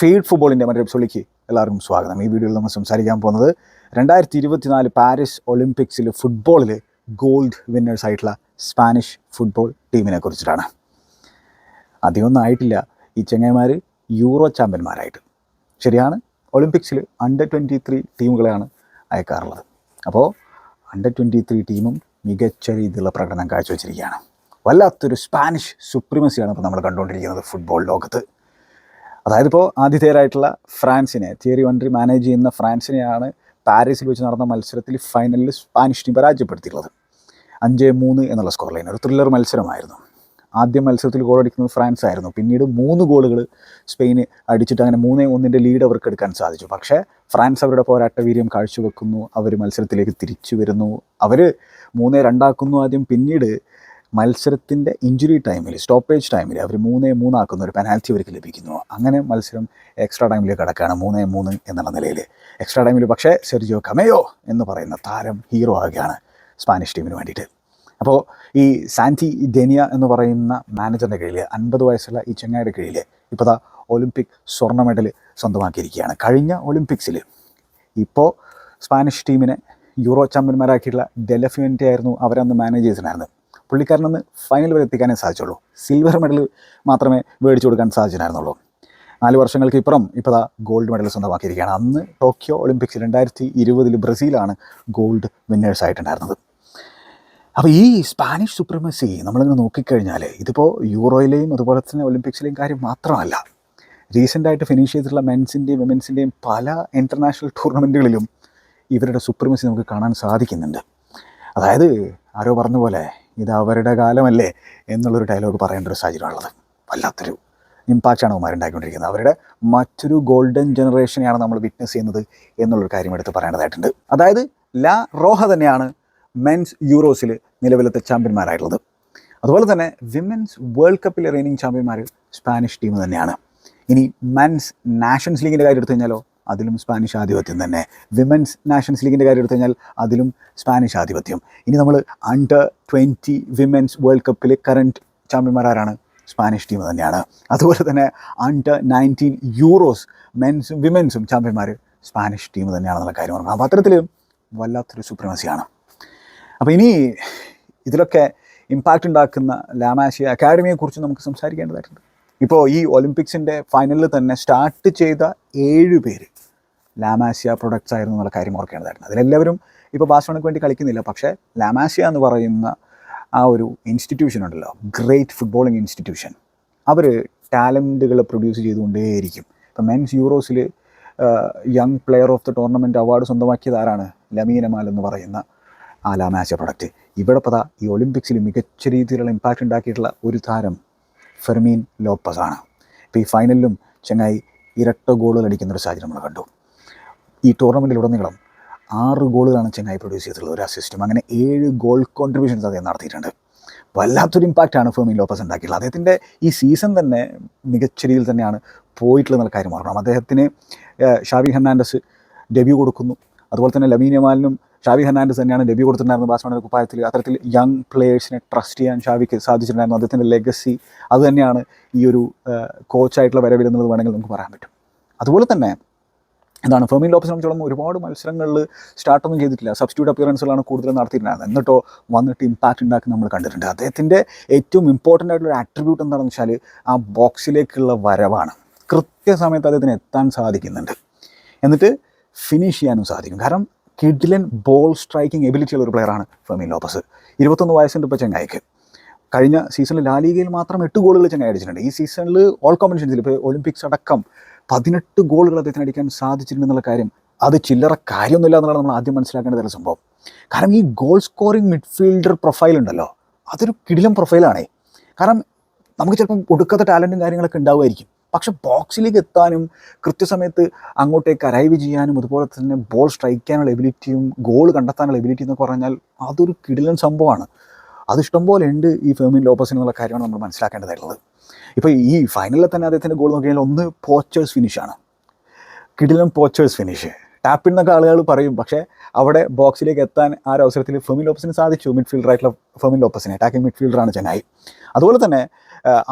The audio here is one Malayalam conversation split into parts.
ഫീഡ് ഫുട്ബോളിന്റെ മറ്റൊരു എപ്പിസോഡിലേക്ക് എല്ലാവർക്കും സ്വാഗതം. ഈ വീഡിയോയിൽ നമ്മൾ സംസാരിക്കാൻ പോകുന്നത് രണ്ടായിരത്തി ഇരുപത്തിനാല് പാരീസ് ഒളിമ്പിക്സിൽ ഫുട്ബോളിൽ ഗോൾഡ് വിന്നേഴ്സ് ആയിട്ടുള്ള സ്പാനിഷ് ഫുട്ബോൾ ടീമിനെ കുറിച്ചിട്ടാണ്. അധികമൊന്നും ആയിട്ടില്ല. ഈ ചെങ്ങന്മാർ യൂറോ ചാമ്പ്യന്മാരായിട്ട്. ശരിയാണ് ഒളിമ്പിക്സിൽ അണ്ടർ ട്വന്റി ത്രീ ടീമുകളെയാണ് അയക്കാറുള്ളത്. അപ്പോൾ അണ്ടർ ട്വന്റി ത്രീ ടീമും മികച്ച രീതിയിലുള്ള പ്രകടനം കാഴ്ചവെച്ചിരിക്കുകയാണ്. വല്ലാത്തൊരു സ്പാനിഷ് സുപ്രീമസിയാണ് ഇപ്പോൾ നമ്മൾ കണ്ടുകൊണ്ടിരിക്കുന്നത് ഫുട്ബോൾ ലോകത്ത്. അതായത് ഇപ്പോൾ ആതിഥേയരായിട്ടുള്ള ഫ്രാൻസിനെ തിയറി വൺട്രി മാനേജ് ചെയ്യുന്ന ഫ്രാൻസിനെയാണ് പാരീസിൽ വെച്ച് നടന്ന മത്സരത്തിൽ ഫൈനലിൽ സ്പാനിഷ് ടീം പരാജയപ്പെടുത്തിയിട്ടുള്ളത്. അഞ്ച് മൂന്ന് എന്നുള്ള സ്കോർ ലൈൻ ഒരു ത്രില്ലർ മത്സരമായിരുന്നു. ആദ്യ മത്സരത്തിൽ ഗോൾ അടിക്കുന്നത് ഫ്രാൻസ് ആയിരുന്നു. പിന്നീട് മൂന്ന് ഗോളുകൾ സ്പെയിന് അടിച്ചിട്ട് അങ്ങനെ മൂന്നേ ഒന്നിന്റെ ലീഡ് അവർക്ക് എടുക്കാൻ സാധിച്ചു. പക്ഷേ ഫ്രാൻസ് അവരുടെ പോരാട്ട വീര്യം കാഴ്ചവെക്കുന്നു. അവർ മത്സരത്തിലേക്ക് തിരിച്ചു വരുന്നു. അവർ മൂന്നേ രണ്ടാക്കുന്നു ആദ്യം. പിന്നീട് മത്സരത്തിന്റെ ഇഞ്ചുറി ടൈമിൽ സ്റ്റോപ്പേജ് ടൈമിൽ അവർ മൂന്നേ മൂന്നാക്കുന്ന ഒരു പെനാൽറ്റി അവർക്ക് ലഭിക്കുന്നു. അങ്ങനെ മത്സരം എക്സ്ട്രാ ടൈമിൽ കിടക്കുകയാണ് മൂന്നേ മൂന്ന് എന്നുള്ള നിലയിൽ എക്സ്ട്രാ ടൈമിൽ പക്ഷേ സെർജിയോ കമയോ എന്ന് പറയുന്ന താരം ഹീറോ ആകുകയാണ് സ്പാനിഷ് ടീമിന് വേണ്ടിയിട്ട്. അപ്പോൾ ഈ സാന്റി ഡെനിയ എന്ന് പറയുന്ന മാനേജറിന്റെ കീഴിൽ അൻപത് വയസ്സുള്ള ഈ ചെങ്ങായുടെ കീഴിൽ ഇപ്പോൾ ഒളിമ്പിക് സ്വർണ മെഡൽ സ്വന്തമാക്കിയിരിക്കുകയാണ്. കഴിഞ്ഞ ഒളിമ്പിക്സിൽ ഇപ്പോൾ സ്പാനിഷ് ടീമിനെ യൂറോ ചാമ്പ്യന്മാരാക്കിയിട്ടുള്ള ഡെലഫിയന്റെ ആയിരുന്നു അവരന്ന് മാനേജ് ചെയ്തിട്ടുണ്ടായിരുന്നത് പുള്ളിക്കാരനന്ന് ഫൈനൽ വരെ എത്തിക്കാനേ സാധിച്ചുള്ളൂ. സിൽവർ മെഡൽ മാത്രമേ മേടിച്ചു കൊടുക്കാൻ സാധിച്ചിട്ടുണ്ടായിരുന്നുള്ളൂ നാല് വർഷങ്ങൾക്ക് ഇപ്പുറം ഇപ്പോൾ ആ ഗോൾഡ് മെഡൽ സ്വന്തമാക്കിയിരിക്കുകയാണ്. അന്ന് ടോക്കിയോ ഒളിമ്പിക്സ് രണ്ടായിരത്തി ഇരുപതിൽ ബ്രസീലാണ് ഗോൾഡ് വിന്നേഴ്സ് ആയിട്ടുണ്ടായിരുന്നത്. അപ്പോൾ ഈ സ്പാനിഷ് സുപ്രമസി നമ്മളിങ്ങനെ നോക്കിക്കഴിഞ്ഞാൽ ഇതിപ്പോൾ യൂറോയിലെയും അതുപോലെ തന്നെ ഒളിമ്പിക്സിലെയും കാര്യം മാത്രമല്ല. റീസെന്റായിട്ട് ഫിനിഷ് ചെയ്തിട്ടുള്ള മെൻസിന്റെയും വിമൻസിന്റെയും പല ഇന്റർനാഷണൽ ടൂർണമെന്റുകളിലും ഇവരുടെ സുപ്രമസി നമുക്ക് കാണാൻ സാധിക്കുന്നുണ്ട്. അതായത് ആരോ പറഞ്ഞ പോലെ ഇത് അവരുടെ കാലമല്ലേ എന്നുള്ളൊരു ഡയലോഗ് പറയേണ്ട ഒരു സാഹചര്യമാണുള്ളത്. വല്ലാത്തൊരു ഇമ്പാക്റ്റാണ് അവന്മാർ ഉണ്ടാക്കിക്കൊണ്ടിരിക്കുന്നത് അവരുടെ മറ്റൊരു ഗോൾഡൻ ജനറേഷനെയാണ് നമ്മൾ വിറ്റ്നസ് ചെയ്യുന്നത് എന്നുള്ളൊരു കാര്യം എടുത്ത് പറയേണ്ടതായിട്ടുണ്ട്. അതായത് ലാ റോഹ തന്നെയാണ് മെൻസ് യൂറോസിൽ നിലവിലത്തെ ചാമ്പ്യന്മാരായിട്ടുള്ളത്. അതുപോലെ തന്നെ വിമൻസ് വേൾഡ് കപ്പിലെ റെയിനിങ് ചാമ്പ്യന്മാർ സ്പാനിഷ് ടീം തന്നെയാണ്. ഇനി മെൻസ് നാഷൻസ് ലീഗിന്റെ കാര്യം എടുത്തു കഴിഞ്ഞാലോ? അതിലും സ്പാനിഷ് ആധിപത്യം തന്നെ. വിമൻസ് നാഷൻസ് ലീഗിന്റെ കാര്യം എടുത്തു കഴിഞ്ഞാൽ അതിലും സ്പാനിഷ് ആധിപത്യം. ഇനി നമ്മൾ അണ്ടർ ട്വന്റി വിമൻസ് വേൾഡ് കപ്പിൽ കറന്റ് ചാമ്പ്യന്മാരാരാണ് സ്പാനിഷ് ടീം തന്നെയാണ്. അതുപോലെ തന്നെ അണ്ടർ നയന്റീൻ യൂറോസ് മെൻസും വിമൻസും ചാമ്പ്യന്മാർ സ്പാനിഷ് ടീം തന്നെയാണെന്നുള്ള കാര്യം ഓർക്കണം അപ്പോൾ അത്തരത്തിൽ വല്ലാത്തൊരു സുപ്രമസിയാണ് അപ്പോൾ ഇനി ഇതിലൊക്കെ ഇമ്പാക്റ്റ് ഉണ്ടാക്കുന്ന ലാമാശിയ അക്കാഡമിയെക്കുറിച്ച് നമുക്ക് സംസാരിക്കേണ്ടതായിട്ടുണ്ട്. ഇപ്പോൾ ഈ ഒളിമ്പിക്സിന്റെ ഫൈനലിൽ തന്നെ സ്റ്റാർട്ട് ചെയ്ത ഏഴ് പേര് ലാമാസിയ പ്രൊഡക്ട്സ് ആയിരുന്നു എന്നുള്ള കാര്യം ഓർക്കേണ്ടതായിരുന്നു അതിലെല്ലാവരും ഇപ്പോൾ ബാഴ്സലോണയ്ക്ക് വേണ്ടി കളിക്കുന്നില്ല. പക്ഷേ ലാമാസിയ എന്ന് പറയുന്ന ആ ഒരു ഇൻസ്റ്റിറ്റ്യൂഷൻ ഉണ്ടല്ലോ ഗ്രേറ്റ് ഫുട്ബോളിംഗ് ഇൻസ്റ്റിറ്റ്യൂഷൻ അവർ ടാലന്റുകൾ പ്രൊഡ്യൂസ് ചെയ്തുകൊണ്ടേയിരിക്കും. ഇപ്പം men's യൂറോസിൽ young player of the tournament award സ്വന്തമാക്കിയത് ആരാണ്? ലമീനമാൽ എന്ന് പറയുന്ന ആ ലാമാസിയ പ്രൊഡക്റ്റ് ഇവിടെ പതാ ഈ ഒളിമ്പിക്സിൽ മികച്ച രീതിയിലുള്ള ഇമ്പാക്റ്റ് ഉണ്ടാക്കിയിട്ടുള്ള ഒരു താരം ഫെർമീൻ ലോപ്പസ് ആണ് ഇപ്പോൾ ഈ ഫൈനലിലും ചെങ്ങായി ഇരട്ട ഗോളുകൾ അടിക്കുന്ന ഒരു സാഹചര്യം നമ്മൾ കണ്ടു. ഈ ടൂർണമെന്റിലുടനീളം ആറ് ഗോളുകളാണ് ചെങ്ങായി പ്രൊഡ്യൂസ് ചെയ്തിട്ടുള്ളത്. ഒരു അസിസ്റ്റും അങ്ങനെ ഏഴ് ഗോൾ കോൺട്രിബ്യൂഷൻസ് അദ്ദേഹം നടത്തിയിട്ടുണ്ട്. വല്ലാത്തൊരു ഇമ്പാക്റ്റാണ് ഫെർമീൻ ലോപ്പസ് ഉണ്ടാക്കിയിട്ടുള്ളത്. അദ്ദേഹത്തിന്റെ ഈ സീസൺ തന്നെ മികച്ച രീതിയിൽ തന്നെയാണ് പോയിട്ടുള്ളതെന്നുള്ള കാര്യം ഓർക്കണം. അദ്ദേഹത്തിന് ഷാവി ഹെർണാൻഡസ് ഡെബ്യൂ കൊടുക്കുന്നു. അതുപോലെ തന്നെ ലമീൻ യമാലിനും ഷാവി ഹെർണാൻഡസ് തന്നെയാണ് ഡെബ്യൂ കൊടുത്തിട്ടുണ്ടായിരുന്നത് ബാഴ്സലോണയുടെ കുപ്പായത്തിൽ. അത്തരത്തിൽ യങ് പ്ലേയേഴ്സിനെ ട്രസ്റ്റ് ചെയ്യാൻ ഷാവിക്ക് സാധിച്ചിട്ടുണ്ടായിരുന്നു. അദ്ദേഹത്തിന്റെ ലെഗസി അത് തന്നെയാണ് ഈ ഒരു കോച്ചായിട്ടുള്ള വരവിൽ എന്നുള്ളത് വേണമെങ്കിൽ നമുക്ക് പറയാൻ പറ്റും. അതുപോലെ തന്നെ എന്താണ് ഫെർമിൻ ലോപ്പസ് സംബന്ധിച്ചോളം ഒരുപാട് മത്സരങ്ങളിൽ സ്റ്റാർട്ടൊന്നും ചെയ്തിട്ടില്ല. സബ്സ്റ്റിറ്റ്യൂട്ട് അപ്പിയറൻസുകളാണ് കൂടുതലും നടത്തിയിട്ടുണ്ടായിരുന്നത്. എന്നിട്ടോ വന്നിട്ട് ഇമ്പാക്റ്റ് ഉണ്ടാക്കി നമ്മൾ കണ്ടിട്ടുണ്ട്. അദ്ദേഹത്തിന്റെ ഏറ്റവും ഇമ്പോർട്ടന്റ് ആയിട്ടുള്ള ആട്രിബ്യൂട്ട് എന്താണെന്ന് വെച്ചാൽ ആ ബോക്സിലേക്കുള്ള വരവാണ്. കൃത്യസമയത്ത് അദ്ദേഹത്തിന് എത്താൻ സാധിക്കുന്നുണ്ട്. എന്നിട്ട് ഫിനിഷ് ചെയ്യാനും സാധിക്കും. കാരണം കിഡിലൻ ബോൾ സ്ട്രൈക്കിംഗ് എബിലിറ്റി ഉള്ള ഒരു പ്ലെയറാണ് ഫെർമിൻ ലോപ്പസ് ഇരുപത്തൊന്ന് വയസ്സുണ്ട് ഇപ്പോൾ ചെങ്ങായിക്ക്. കഴിഞ്ഞ സീസണിൽ ലാലിഗയിൽ മാത്രം എട്ട് ഗോളുകൾ ചെങ്ങായി അടിച്ചിട്ടുണ്ട്. ഈ സീസണിൽ ഓൾ കോമ്പറ്റീഷൻസിൽ ഇപ്പോൾ ഒളിമ്പിക്സ് അടക്കം പതിനെട്ട് ഗോളുകൾ അദ്ദേഹത്തിന് അടിക്കാൻ സാധിച്ചിട്ടുണ്ടെന്നുള്ള കാര്യം അത് ചില്ലറ കാര്യമൊന്നുമില്ല എന്നുള്ളതാണ് നമ്മൾ ആദ്യം മനസ്സിലാക്കേണ്ട സംഭവം. കാരണം ഈ ഗോൾ സ്കോറിംഗ് മിഡ്ഫീൽഡർ പ്രൊഫൈൽ ഉണ്ടല്ലോ അതൊരു കിടിലം പ്രൊഫൈലാണേ കാരണം നമുക്ക് ചിലപ്പം ഒടുക്കത്തെ ടാലന്റും കാര്യങ്ങളൊക്കെ ഉണ്ടാവുമായിരിക്കും. പക്ഷെ ബോക്സിലേക്ക് എത്താനും കൃത്യസമയത്ത് അങ്ങോട്ടേക്ക് അറൈവ് ചെയ്യാനും അതുപോലെ തന്നെ ബോൾ സ്ട്രൈക്ക് ചെയ്യാനുള്ള എബിലിറ്റിയും ഗോൾ കണ്ടെത്താനുള്ള എബിലിറ്റി എന്നൊക്കെ പറഞ്ഞാൽ അതൊരു കിടിലൻ സംഭവമാണ്. അത് ഇഷ്ടംപോലെ ഉണ്ട് ഈ ഫെർമിൻ ലോപ്പസിന് എന്നുള്ള കാര്യമാണ് നമ്മൾ മനസ്സിലാക്കേണ്ടതായിട്ടുള്ളത്. ഇപ്പോൾ ഈ ഫൈനലിൽ തന്നെ അദ്ദേഹത്തിന്റെ ഗോൾ നോക്കിയാൽ ഒന്ന് പോച്ചേഴ്സ് ഫിനിഷാണ് കിടിലൻ പോച്ചേഴ്സ് ഫിനിഷ് ടാപ്പിൻ എന്നൊക്കെ ആളുകൾ പറയും. പക്ഷേ അവിടെ ബോക്സിലേക്ക് എത്താൻ ആ ഒരു അവസരത്തിൽ ഫെമിൻ ലോപ്പസിന് സാധിച്ചു. മിഡ്ഫീൽഡർ ആയിട്ടുള്ള ഫെമിൻ ലോപ്പസിനെ അറ്റാക്കിംഗ് മിഡ്ഫീൽഡറാണ് ചെന്നൈ. അതുപോലെ തന്നെ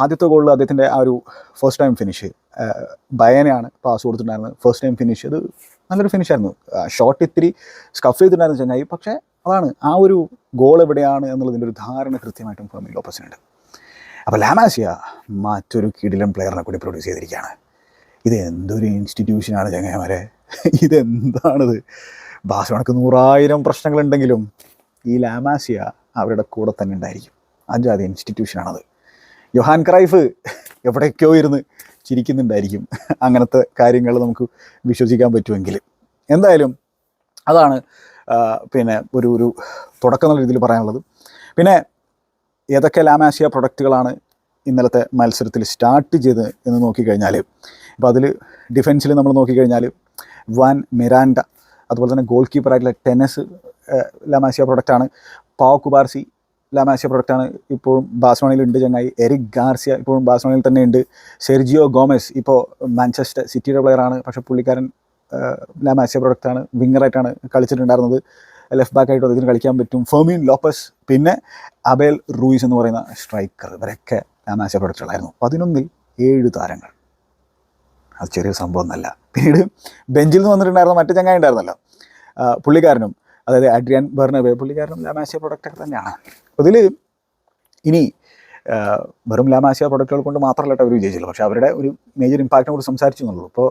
ആദ്യത്തെ ഗോളിൽ അദ്ദേഹത്തിന്റെ ആ ഒരു ഫസ്റ്റ് ടൈം ഫിനിഷ് ബയനെയാണ് പാസ് കൊടുത്തിട്ടുണ്ടായിരുന്നത്. ഫസ്റ്റ് ടൈം ഫിനിഷ് അത് നല്ലൊരു ഫിനിഷായിരുന്നു ഷോട്ട് ഇത്തിരി സ്കഫ് ചെയ്തിട്ടുണ്ടായിരുന്നു ചെന്നൈ. പക്ഷേ അതാണ് ആ ഒരു ഗോൾ എവിടെയാണ് എന്നുള്ളതിന്റെ ഒരു ധാരണ കൃത്യമായിട്ടും ഫെമിൻ ലോപ്പസിനുണ്ട്. അപ്പോൾ ലാമാസിയ മറ്റൊരു കിടിലൻ പ്ലെയറിനെ കൂടി പ്രൊഡ്യൂസ് ചെയ്തിരിക്കുകയാണ്. ഇത് എന്തൊരു ഇൻസ്റ്റിറ്റ്യൂഷനാണ് ചങ്ങായിമാരെ? ഇതെന്താണിത്? ബാഴ്സലോണക്ക് നൂറായിരം പ്രശ്നങ്ങളുണ്ടെങ്കിലും ഈ ലാമാസിയ അവരുടെ കൂടെ തന്നെ ഉണ്ടായിരിക്കും. അഞ്ചാതി ഇൻസ്റ്റിറ്റ്യൂഷനാണത് യൊഹാൻ ക്രൈഫ് എവിടേക്കോ ഇരുന്ന് ചിരിക്കുന്നുണ്ടായിരിക്കും. അങ്ങനത്തെ കാര്യങ്ങൾ നമുക്ക് വിശ്വസിക്കാൻ പറ്റുമെങ്കിൽ. എന്തായാലും അതാണ് പിന്നെ ഒരു ഒരു തുടക്കം എന്നുള്ള രീതിയിൽ പറയാനുള്ളത്. പിന്നെ ഏതൊക്കെ ലാമാസിയ പ്രൊഡക്റ്റുകളാണ് ഇന്നലത്തെ മത്സരത്തിൽ സ്റ്റാർട്ട് ചെയ്ത് എന്ന് നോക്കിക്കഴിഞ്ഞാൽ ഇപ്പോൾ അതിൽ ഡിഫൻസിൽ നമ്മൾ നോക്കിക്കഴിഞ്ഞാൽ വാൻ മിറാൻഡ അതുപോലെ തന്നെ ഗോൾ കീപ്പറായിട്ടുള്ള ടെന്നസ് ലാമാസിയ പ്രൊഡക്റ്റാണ് പാവ് കുബാർസി ലാമാസിയ പ്രൊഡക്റ്റാണ് ഇപ്പോഴും ബാഴ്സലോണയിൽ ഉണ്ട് ചങ്ങായി. എറിക് ഗാർസിയ ഇപ്പോഴും ബാഴ്സലോണയിൽ തന്നെ ഉണ്ട്. സെർജിയോ ഗോമസ് ഇപ്പോൾ മാഞ്ചസ്റ്റർ സിറ്റിയുടെ പ്ലെയറാണ് പക്ഷേ പുള്ളിക്കാരൻ ലാമാസിയ പ്രൊഡക്റ്റാണ് വിങ്ങറായിട്ടാണ് കളിച്ചിട്ടുണ്ടായിരുന്നത്. ലെഫ്റ്റ് ബാക്ക് ആയിട്ട് ഇതിന് കളിക്കാൻ പറ്റും. ഫെർമിൻ ലോപ്പസ് പിന്നെ അബേൽ റൂയിസ് എന്ന് പറയുന്ന സ്ട്രൈക്കർ ഇവരൊക്കെ ലാമാസിയ പ്രൊഡക്റ്റുകളായിരുന്നു പതിനൊന്നിൽ ഏഴ് താരങ്ങൾ. അത് ചെറിയ സംഭവം എന്നല്ല പിന്നീട് ബെഞ്ചിൽ നിന്ന് വന്നിട്ടുണ്ടായിരുന്ന മറ്റു ചങ്ങായി ഉണ്ടായിരുന്നല്ലോ. പുള്ളിക്കാരനും അതായത് അഡ്രിയൻ ബെർണബെ പുള്ളിക്കാരനും ലാമാസിയ പ്രൊഡക്റ്റൊക്കെ തന്നെയാണ്. അതിൽ ഇനി വെറും ലാമാസിയ പ്രൊഡക്റ്റുകൾ കൊണ്ട് മാത്രമല്ല അവർ വിജയിച്ചുള്ളൂ പക്ഷേ അവരുടെ ഒരു മേജർ ഇമ്പാക്റ്റിനെ കുറിച്ച് സംസാരിച്ചു എന്നുള്ളൂ. ഇപ്പോൾ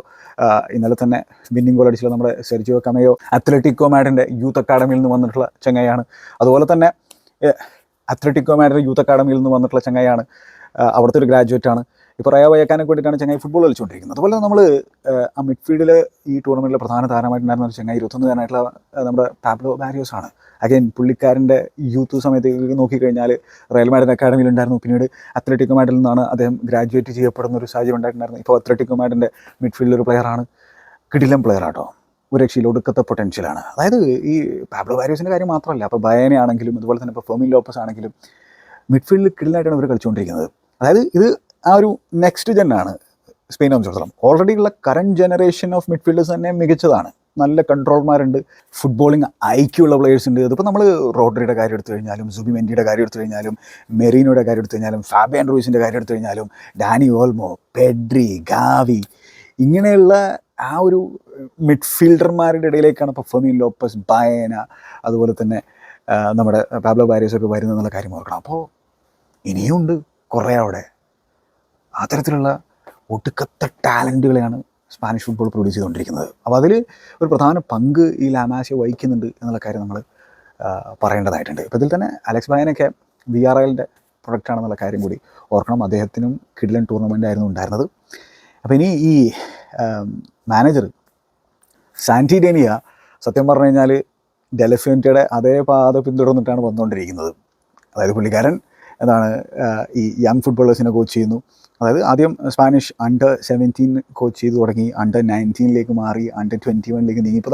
ഇന്നലെ തന്നെ വിന്നിംഗ് ഗോൾ അടിച്ചുള്ള നമ്മുടെ സെർജിയോ കമയോ അത്ലറ്റിക്കോ മാഡിന്റെ യൂത്ത് അക്കാഡമിയിൽ നിന്ന് വന്നിട്ടുള്ള ചങ്ങായാണ് അതുപോലെ തന്നെ അത്ലറ്റിക്കോ മാഡിന്റെ യൂത്ത് അക്കാഡമിയിൽ നിന്ന് വന്നിട്ടുള്ള ചങ്ങായാണ് അവിടുത്തെ ഒരു ഗ്രാജുവേറ്റ് ആണ്. ഇപ്പോൾ റയ വയക്കാനൊക്കെ വേണ്ടിയിട്ടാണ് ചെങ്ങായി ഫുട്ബോൾ കളിച്ചുകൊണ്ടിരിക്കുന്നത്. അതുപോലെ നമ്മൾ ആ മിഡ്ഫീൽഡിൽ ഈ ടൂർണമെന്റിലെ പ്രധാന താരമായിട്ടുണ്ടായിരുന്ന ഒരു ചങ്ങായി ഇരുപത്തൊന്നുകാരനായിട്ടുള്ള ആ, നമ്മുടെ പാബ്ലോ ബാരിയോസ് ആണ്. അഗൈൻ പുള്ളിക്കാരന്റെ യൂത്ത് സമയത്തേക്ക് നോക്കിക്കഴിഞ്ഞാൽ റയൽ മാഡ്രിഡ് അക്കാഡമിയിൽ ഉണ്ടായിരുന്നു. പിന്നീട് അത്ലറ്റിക് മാഡിൽ നിന്നാണ് അദ്ദേഹം ഗ്രാജുവേറ്റ് ചെയ്യപ്പെടുന്ന ഒരു സാഹചര്യം ഉണ്ടായിട്ടുണ്ടായിരുന്നു ഇപ്പോൾ അത്ലറ്റിക് മാഡിന്റെ മിഡ്ഫീൽഡിൽ ഒരു പ്ലെയറാണ് കിടിലം പ്ലെയർ ആട്ടോ. ഒരു രക്ഷയിൽ ഒടുക്കത്തെ പൊട്ടൻഷ്യലാണ് അതായത് ഈ പാബ്ലോ വാരിയോസിന്റെ കാര്യം മാത്രമല്ല അപ്പോൾ ബയനെ ആണെങ്കിലും അതുപോലെ തന്നെ ഇപ്പോൾ ഫെർമിൻ ലോപ്പസ് ആണെങ്കിലും മിഡ്ഫീൽഡിൽ കിടിലായിട്ടാണ് ഇവർ കളിച്ചുകൊണ്ടിരിക്കുന്നത്. അതായത് ഇത് ആ ഒരു നെക്സ്റ്റ് ജെൻ ആണ് സ്പെയിനെ സംബന്ധിച്ചിടത്തോളം ഓൾറെഡി ഉള്ള കറണ്ട് ജനറേഷൻ ഓഫ് മിഡ്ഫീൽഡേഴ്സ് തന്നെ മികച്ചതാണ്. നല്ല കൺട്രോൾമാരുണ്ട് ഫുട്ബോളിങ് ഐക്യമുള്ള പ്ലേയേഴ്സ് ഉണ്ട്. അതിപ്പോൾ നമ്മൾ റോഡറിയുടെ കാര്യം എടുത്തു കഴിഞ്ഞാലും സുബി മെൻഡിയുടെ കാര്യം എടുത്തു കഴിഞ്ഞാലും മെറീനോയുടെ കാര്യം എടുത്തു കഴിഞ്ഞാലും ഫാബിയൻ റൂയിസിന്റെ കാര്യം എടുത്തു കഴിഞ്ഞാലും ഡാനി ഓൾമോ പെഡ്രി ഗാവി ഇങ്ങനെയുള്ള ആ ഒരു മിഡ്ഫീൽഡർമാരുടെ ഇടയിലേക്കാണ് ഇപ്പോൾ ഫെമിൻ ലോപ്പസ് ബയന അതുപോലെ തന്നെ നമ്മുടെ പാബ്ലോ ബാരിയസ് ഒക്കെ വരുന്നത് കാര്യം ഓർക്കണം. അപ്പോൾ ഇനിയുണ്ട് കുറേ അവിടെ. അത്തരത്തിലുള്ള ഒടുക്കത്തെ ടാലന്റുകളെയാണ് സ്പാനിഷ് ഫുട്ബോൾ പ്രൊഡ്യൂസ് ചെയ്തുകൊണ്ടിരിക്കുന്നത്. അപ്പോൾ അതിൽ ഒരു പ്രധാന പങ്ക് ഈ ലാമാശ വഹിക്കുന്നുണ്ട് എന്നുള്ള കാര്യം നമ്മൾ പറയേണ്ടതായിട്ടുണ്ട്. ഇപ്പോൾ ഇതിൽ തന്നെ അലക്സ് ബായനൊക്കെ വി ആർ എല്ലിന്റെ പ്രൊഡക്റ്റാണെന്നുള്ള കാര്യം കൂടി ഓർക്കണം. അദ്ദേഹത്തിനും കിഡ്ലൻ ടൂർണമെന്റ് ആയിരുന്നു ഉണ്ടായിരുന്നത്. അപ്പോൾ ഇനി ഈ മാനേജർ സാന്റി ഡേനിയ സത്യം പറഞ്ഞു കഴിഞ്ഞാൽ ഡെലഫിന്റയുടെ അതേ പാത പിന്തുടർന്നിട്ടാണ് വന്നുകൊണ്ടിരിക്കുന്നത്. അതായത് പുള്ളിക്കാരൻ എന്താണ് ഈ യങ് ഫുട്ബോളേഴ്സിനെ കോച്ച് ചെയ്യുന്നു. അതായത് ആദ്യം സ്പാനിഷ് അണ്ടർ സെവന്റീൻ കോച്ച് ചെയ്ത് തുടങ്ങി അണ്ടർ നയന്റീനിലേക്ക് മാറി അണ്ടർ ട്വന്റി വണ്ണിലേക്ക്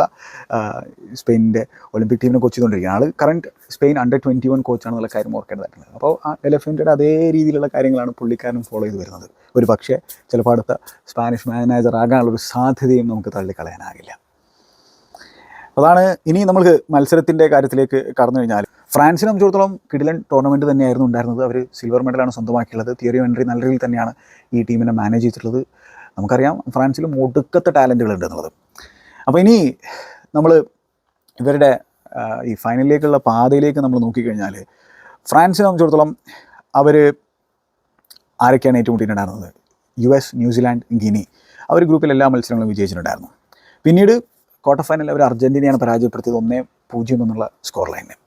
ആ, സ്പെയിനിന്റെ ഒളിമ്പിക് ടീമിനെ കോച്ച് ചെയ്തുകൊണ്ടിരിക്കുകയാണ്. ആൾ current Spain under twenty one കോച്ചാണെന്നുള്ള കാര്യം ഓർക്കേണ്ടതായിട്ടുണ്ട് അപ്പോൾ ആ എലഫന്റയുടെ അതേ രീതിയിലുള്ള കാര്യങ്ങളാണ് പുള്ളിക്കാരനും ഫോളോ ചെയ്ത് വരുന്നത്. ഒരു പക്ഷേ ചിലപ്പോൾ അടുത്ത സ്പാനിഷ് മാനേജർ ആകാനുള്ളൊരു സാധ്യതയും നമുക്ക് തള്ളിക്കളയാനാകില്ല. അതാണ് ഇനി നമുക്ക് മത്സരത്തിന്റെ കാര്യത്തിലേക്ക് കടന്നു കഴിഞ്ഞാൽ ഫ്രാൻസിനെ സംബന്ധിച്ചിടത്തോളം കിടിലൻ ടൂർണമെന്റ് തന്നെയായിരുന്നു ഉണ്ടായിരുന്നത്. അവർ സിൽവർ മെഡലാണ് സ്വന്തമാക്കിയുള്ളത് തിയറി വെൻട്രി നല്ല രീതിയിൽ തന്നെയാണ് ഈ ടീമിനെ മാനേജ് ചെയ്തിട്ടുള്ളത്. നമുക്കറിയാം ഫ്രാൻസിലും ഒടുക്കത്തെ ടാലന്റുകൾ ഉണ്ട് എന്നുള്ളത് അപ്പോൾ ഇനി നമ്മൾ ഇവരുടെ ഈ ഫൈനലിലേക്കുള്ള പാതയിലേക്ക് നമ്മൾ നോക്കിക്കഴിഞ്ഞാൽ ഫ്രാൻസിനെ സംബന്ധിച്ചിടത്തോളം അവർ ആരൊക്കെയാണ് ഏറ്റുമുട്ടിയിട്ടുണ്ടായിരുന്നത് U S New Zealand Guinea അവർ ഗ്രൂപ്പിൽ എല്ലാ മത്സരങ്ങളും വിജയിച്ചിട്ടുണ്ടായിരുന്നു. പിന്നീട് ക്വാർട്ടർ ഫൈനലിൽ അവർ അർജന്റീനയാണ് പരാജയപ്പെടുത്തിയത്. ഒന്നേ പൂജ്യം എന്നുള്ള സ്കോർ ലൈനിൽ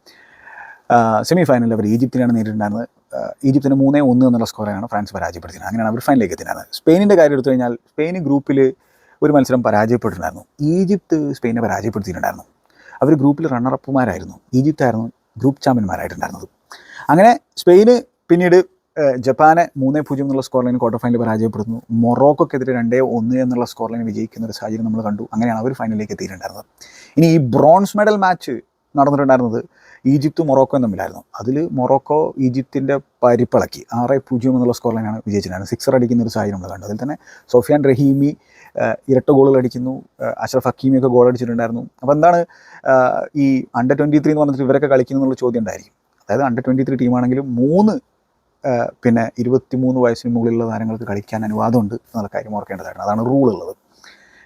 സെമി ഫൈനലിൽ അവർ ഈജിപ്തിനാണ് നേരിട്ടുണ്ടായിരുന്നത് ഈജിപ്തിന് മൂന്നേ ഒന്ന് എന്നുള്ള സ്കോറാണ് ഫ്രാൻസ് പരാജയപ്പെടുത്തിയത്. അങ്ങനെയാണ് അവർ ഫൈനലിലേക്ക് എത്തിയിരുന്നത്. സ്പെയിനിന്റെ കാര്യം എടുത്തു കഴിഞ്ഞാൽ സ്പെയിൻ ഗ്രൂപ്പിൽ ഒരു മത്സരം പരാജയപ്പെട്ടിട്ടുണ്ടായിരുന്നു. ഈജിപ്ത് സ്പെയിനെ പരാജയപ്പെടുത്തിയിട്ടുണ്ടായിരുന്നു. അവർ ഗ്രൂപ്പിൽ റണ്ണറപ്പുമാരായിരുന്നു ഈജിപ്തായിരുന്നു ഗ്രൂപ്പ് ചാമ്പ്യന്മാരായിട്ടുണ്ടായിരുന്നത് അങ്ങനെ സ്പെയിന് പിന്നീട് ജപ്പാനെ മൂന്നേ പൂജ്യം എന്നുള്ള സ്കോർ ലൈൻ ക്വാർട്ടർ ഫൈനലിൽ പരാജയപ്പെടുന്നു. മൊറോക്കോക്കെതിരെ രണ്ടേ ഒന്ന് എന്നുള്ള സ്കോർ ലൈൻ വിജയിക്കുന്ന ഒരു സാഹചര്യം നമ്മൾ കണ്ടു. അങ്ങനെയാണ് അവർ ഫൈനലിലേക്ക് എത്തിയിട്ടുണ്ടായിരുന്നത്. ഇനി ഈ ബ്രോൺസ് മെഡൽ മാച്ച് നടന്നിട്ടുണ്ടായിരുന്നത് ഈജിപ്തും മൊറോക്കോയും തമ്മിലായിരുന്നു അതിൽ മൊറോക്കോ ഈജിപ്തിന്റെ പരിപ്പിളക്കി ആറ് പൂജ്യം എന്നുള്ള സ്കോർ ലൈനാണ് വിജയിച്ചിട്ടുണ്ടായിരുന്നത്. സിക്സർ അടിക്കുന്ന ഒരു സാഹചര്യം നമ്മൾ കണ്ടു. അതിൽ തന്നെ സോഫിയാൻ റഹീമി ഇരട്ട ഗോളുകൾ അടിക്കുന്നു. അഷറഫ് ഹക്കീമിയൊക്കെ ഗോൾ അടിച്ചിട്ടുണ്ടായിരുന്നു. അപ്പോൾ എന്താണ് ഈ അണ്ടർ ട്വന്റി ത്രീ എന്ന് പറഞ്ഞിട്ട് ഇവരൊക്കെ കളിക്കുന്നു എന്നുള്ള ചോദ്യം ഉണ്ടായിരിക്കും. അതായത് അണ്ടർ ട്വന്റി ത്രീ ടീമാണെങ്കിലും മൂന്ന് പിന്നെ പിന്നെ ഇരുപത്തിമൂന്ന് വയസ്സിന് മുകളിലുള്ള താരങ്ങൾക്ക് കളിക്കാൻ അനുവാദമുണ്ട് എന്നുള്ള കാര്യം ഓർക്കേണ്ടതായിരുന്നു അതാണ് റൂൾ ഉള്ളത്.